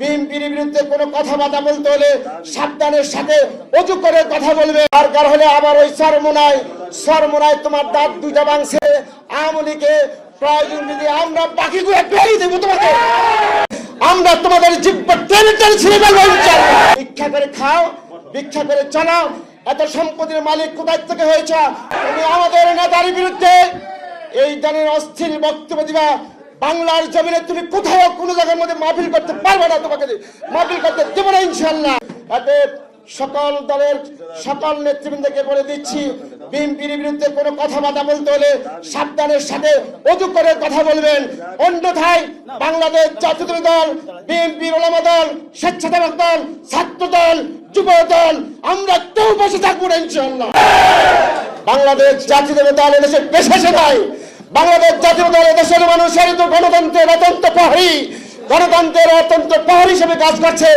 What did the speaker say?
বিএনপির বিরুদ্ধে কোনো কথাবার্তা বলতে হলে সাবধানের সাথে অজু করে কথা বলবে। দরকার হলে আবার ওই সরমোনায় সরমোনায় তোমার দাঁত দুইটা ভাঙছে, আওয়ামী লীগে প্রয়োজন যদি আমরা বাকিগুলো বেরিয়ে দেবো তোমাকে। আমরা তোমাদের জিব্বা টেনে টেনে ছিঁড়ে ফেলব। ভিক্ষা করে খাও, ভিক্ষা করে চালাও। এত সম্পত্তির মালিক কোথায় থেকে হয়েছ? তুমি আমাদের নেতার বিরুদ্ধে এই ধরনের অস্থির বক্তব্য দিবা। বাংলার জমিনে তুমি কোথাও কোনো জায়গার মধ্যে মাহফিল করতে পারবে না তোমাকে মাহফিল করতে দেবো না ইনশাল্লাহ এতে সকল দলের সকল নেতৃবৃন্দকে বলে দিচ্ছি, বিএনপির বিরুদ্ধে কোনো কথাবার্তা বলতে হলে সাবধানের সাথে অজু করে কথা বলবেন। অন্যথায় বাংলাদেশ জাতীয় দল, বিএনপির ওলামা দল, স্বেচ্ছাসেবক দল, ছাত্র দল, যুব দল, আমরা কেউ বসে থাকব না ইনশাল্লাহ বাংলাদেশ জাতীয় দল এদেশে পেশাসে নাই বাংলাদেশ জাতীয় দল দেশের মানুষের তো গণতন্ত্রের অত্যন্ত পাহাড়ি গণতন্ত্রের অত্যন্ত পাহাড়ি হিসেবে কাজ করছে।